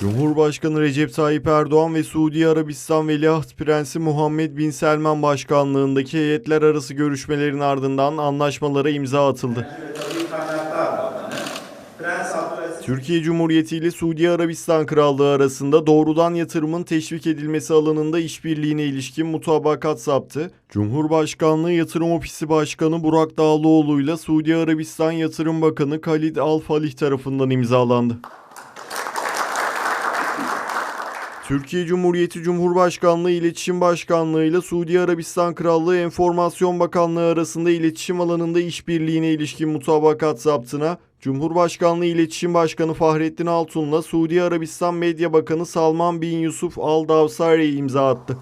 Cumhurbaşkanı Recep Tayyip Erdoğan ve Suudi Arabistan Veliaht Prensi Muhammed Bin Selman başkanlığındaki heyetler arası görüşmelerin ardından anlaşmalara imza atıldı. Türkiye Cumhuriyeti ile Suudi Arabistan Krallığı arasında doğrudan yatırımın teşvik edilmesi alanında işbirliğine ilişkin mutabakat saptı. Cumhurbaşkanlığı Yatırım Ofisi Başkanı Burak Dağlıoğlu ile Suudi Arabistan Yatırım Bakanı Khalid Al Falih tarafından imzalandı. Türkiye Cumhuriyeti Cumhurbaşkanlığı İletişim Başkanlığı ile Suudi Arabistan Krallığı Enformasyon Bakanlığı arasında iletişim alanında işbirliğine ilişkin mutabakat zaptına Cumhurbaşkanlığı İletişim Başkanı Fahrettin Altun'la Suudi Arabistan Medya Bakanı Salman Bin Yusuf Al Davsari imza attı.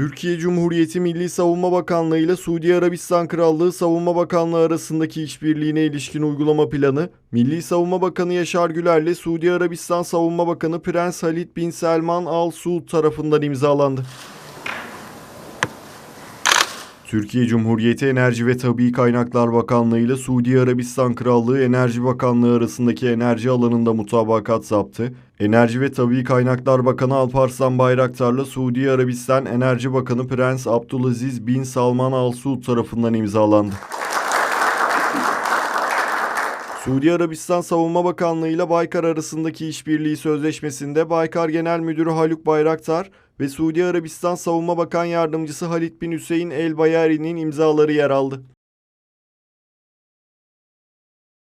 Türkiye Cumhuriyeti Milli Savunma Bakanlığı ile Suudi Arabistan Krallığı Savunma Bakanlığı arasındaki işbirliğine ilişkin uygulama planı, Milli Savunma Bakanı Yaşar Güler ile Suudi Arabistan Savunma Bakanı Prens Halid Bin Selman Al Suud tarafından imzalandı. Türkiye Cumhuriyeti Enerji ve Tabii Kaynaklar Bakanlığı ile Suudi Arabistan Krallığı Enerji Bakanlığı arasındaki enerji alanında mutabakat zaptı. Enerji ve Tabii Kaynaklar Bakanı Alparslan Bayraktar'la Suudi Arabistan Enerji Bakanı Prens Abdülaziz Bin Salman Al Suud tarafından imzalandı. Suudi Arabistan Savunma Bakanlığı ile Baykar arasındaki işbirliği sözleşmesinde Baykar Genel Müdürü Haluk Bayraktar ve Suudi Arabistan Savunma Bakan Yardımcısı Halit Bin Hüseyin El Bayari'nin imzaları yer aldı.